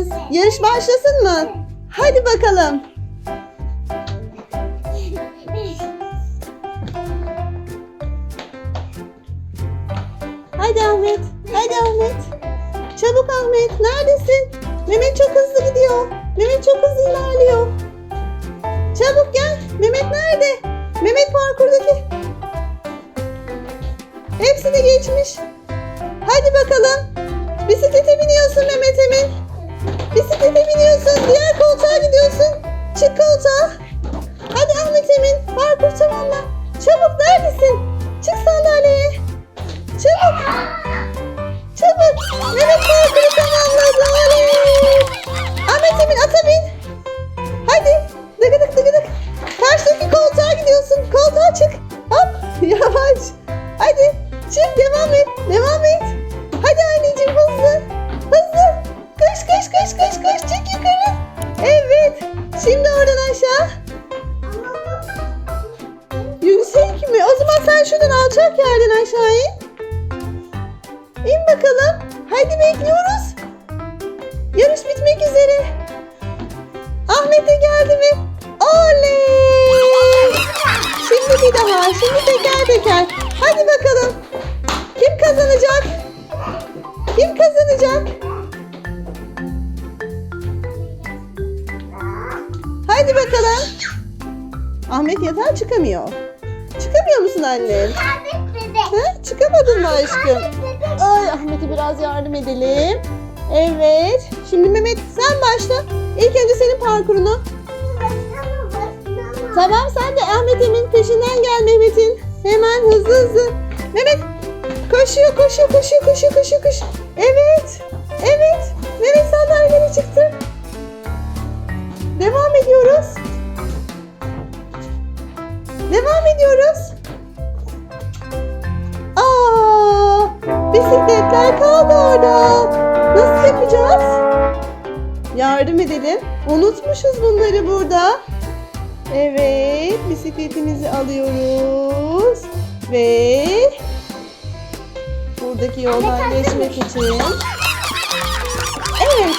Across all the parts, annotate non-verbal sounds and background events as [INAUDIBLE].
mısınız? Yarış başlasın mı? Hadi bakalım. Hadi Ahmet. Hadi Ahmet. Çabuk Ahmet. Neredesin? Mehmet çok hızlı gidiyor. Mehmet çok hızlı ilerliyor. Çabuk gel. Mehmet nerede? Mehmet parkurdaki. Hepsini geçmiş. Hadi bakalım. Bisiklete biniyorsun Mehmet Emin. Bisiklete biniyorsun. Diğer koltuğa gidiyorsun. Çık koltuğa. Alçak yerden aşağı in. İn bakalım. Hadi bekliyoruz. Yarış bitmek üzere. Ahmet'e geldi mi? Oley! Şimdi bir daha. Şimdi teker teker. Hadi bakalım. Kim kazanacak? Kim kazanacak? Hadi bakalım. Ahmet yatağa çıkamıyor. Çıkamıyor musun annem? Çıkamadın mı aşkım? Ay Ahmet'e biraz yardım edelim. Evet. Şimdi Mehmet sen başla. İlk önce senin parkurunu. Tamam sen de Ahmet Emin peşinden gel Mehmet'in. Hemen hızlı hızlı. Mehmet koşuyor koşuyor koşuyor koşuyor koşuyor koşuyor. Evet. Evet. Mehmet sandalyelere orada. Nasıl yapacağız? Yardım edelim. Unutmuşuz bunları burada. Evet, bisikletimizi alıyoruz ve buradaki yoldan geçmek için. Evet.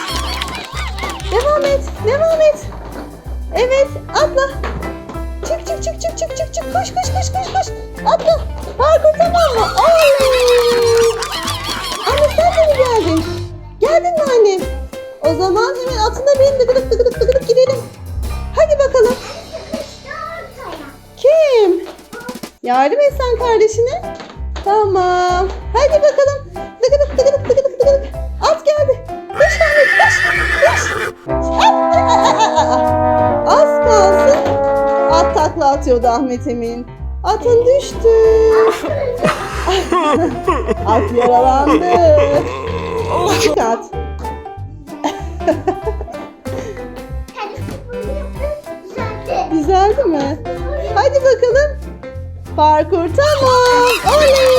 Devam et, devam et. Evet, atla. Çık çık çık çık çık çık çık. Koş koş koş koş koş. Atla. Parkur tamam mı? Oley. Anne sen de mi geldin? Geldin mi annem? O zaman hemen atına bin dıgıdık dıgıdık dıgıdık gidelim. Hadi bakalım. Kim? Yardım et sen kardeşine. Tamam. Hadi bakalım. Dıgıdık dıgıdık dıgıdık dıgıdık. At geldi. Koş Ahmet koş. Koş. At. Az kalsın. At takla atıyordu Ahmet Emin. Atın düştü. At yaralandı. Çık at. Güzeldi mi? Hadi bakalım. Parkur tamam. Oley.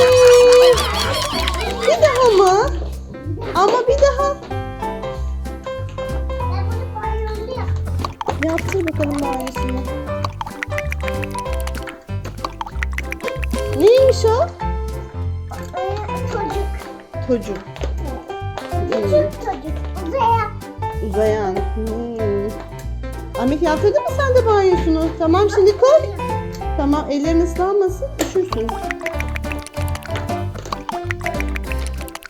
Çocuk. Hmm, uzayan. Hmm. Ahmet yaptırdın mı sen de banyosunu? Tamam şimdi koy. Tamam ellerin ıslanmasın üşürsün.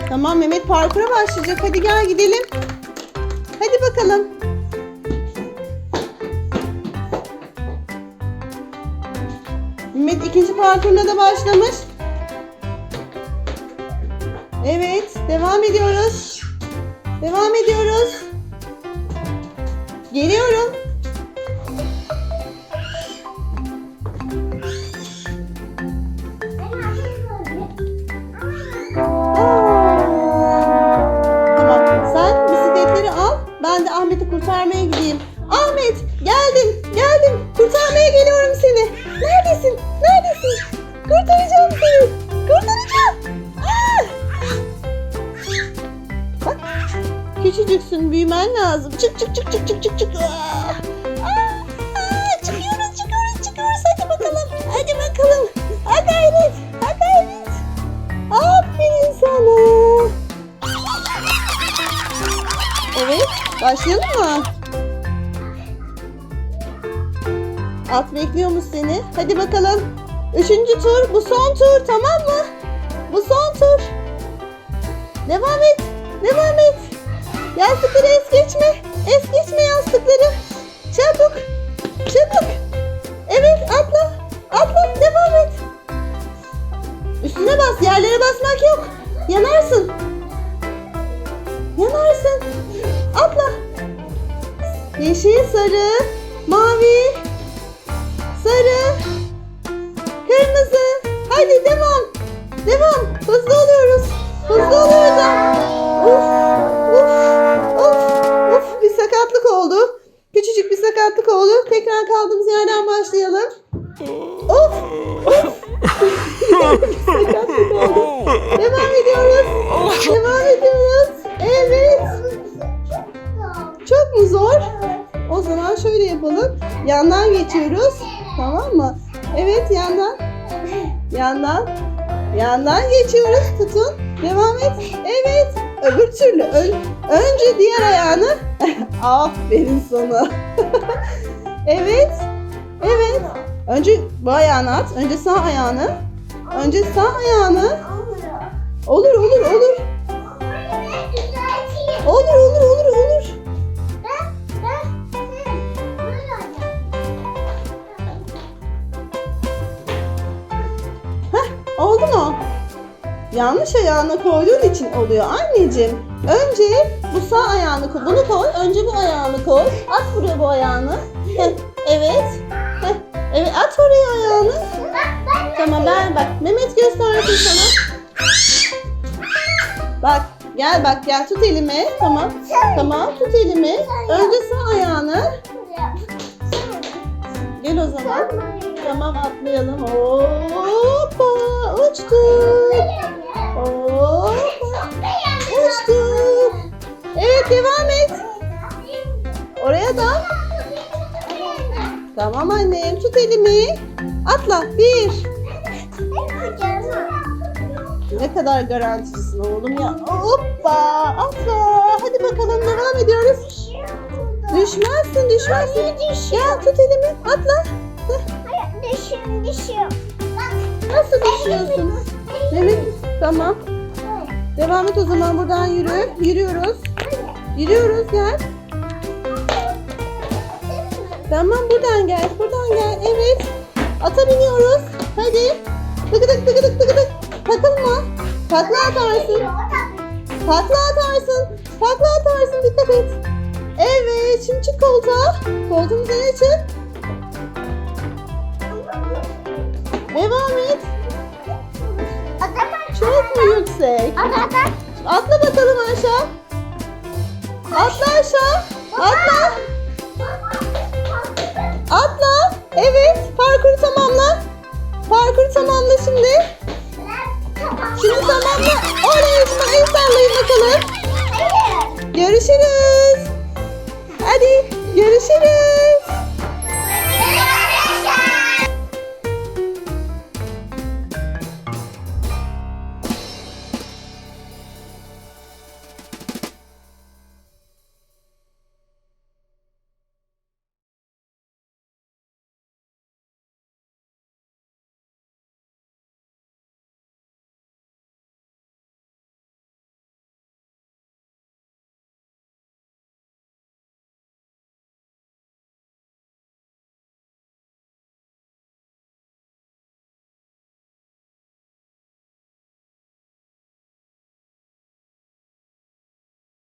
Tamam Mehmet parkura başlayacak. Hadi gel gidelim. Hadi bakalım. Mehmet ikinci parkuruna da başlamış. Evet, devam ediyoruz. Devam ediyoruz. Geliyorum. Ben de Ahmet'i kurtarmaya gideyim. Ahmet, geldim, geldim. Kurtarmaya geliyorum seni. Büyümen lazım. Çık, çık, çık, çık, çık, çık, çık. Ah! Ah! Çıkıyoruz, çıkıyoruz, çıkıyoruz. Hadi bakalım. Hadi bakalım. Ha gayret, ha gayret. Aferin sana. Evet, Başlayalım mı? At bekliyormuş seni. Hadi bakalım. Üçüncü tur. Bu son tur tamam mı? Bu son tur. Devam et. Devam et. Yastıkları es geçme. Es geçme yastıkları. Çabuk. Çabuk. Evet atla. Atla. Devam et. Üstüne bas. Yerlere basmak yok. Yanarsın. Yanarsın. Atla. Yeşil, sarı, mavi, sarı, kırmızı. Hadi devam. Devam. Hızlı oluyoruz. Hızlı oluyoruz. Sakatlık oldu. Tekrar kaldığımız yerden başlayalım. Of, of. Devam ediyoruz. Devam ediyoruz. Evet. Çok mu zor? O zaman şöyle yapalım. Yandan geçiyoruz. Tamam mı? Evet yandan. Yandan. Yandan geçiyoruz. Tutun. Devam et. Evet. Öbür türlü. Ön- önce diğer ayağını. Aferin sana. [LAUGHS] evet. Evet. Önce bu ayağını at. Önce sağ ayağını. Önce sağ ayağını. Olur olur olur. Olur olur olur olur. Heh, oldu mu? Yanlış ayağını koyduğun için oluyor anneciğim. Önce bu sağ ayağını koy. Bunu koy. Önce bu ayağını koy. At buraya bu ayağını. Evet. Evet at oraya ayağını. Tamam ben bak Mehmet göstersin sana. Bak gel bak gel tut elimi. Tamam. Tamam tut elimi. Önce sağ ayağını. Gel o zaman. Tamam atlayalım. Hoppa uçtuk. Hoppa devam et. Oraya da. Tamam annem tut elimi. Atla. Bir. Ne kadar garanticisin oğlum ya. Hoppa atla. Hadi bakalım devam ediyoruz. Düşmezsin düşmezsin. Gel tut elimi atla. Heh, Nasıl düşüyorsun? Mehmet tamam. Devam et o zaman buradan yürü. Yürüyoruz. Yürüyoruz gel. Tamam buradan gel. Buradan gel. Evet. Ata biniyoruz. Hadi. Tıkıdık tıkıdık tıkıdık. Takılma. Takla atarsın. Takla atarsın. Takla atarsın. Dikkat et. Evet. Şimdi çık koltuğa. Koltuğun üzerine çık. Devam et. Çok mu yüksek? Atla bakalım aşağı. Atla aşağı. Atla. Atla. Evet. Parkuru tamamla. Parkuru tamamla şimdi.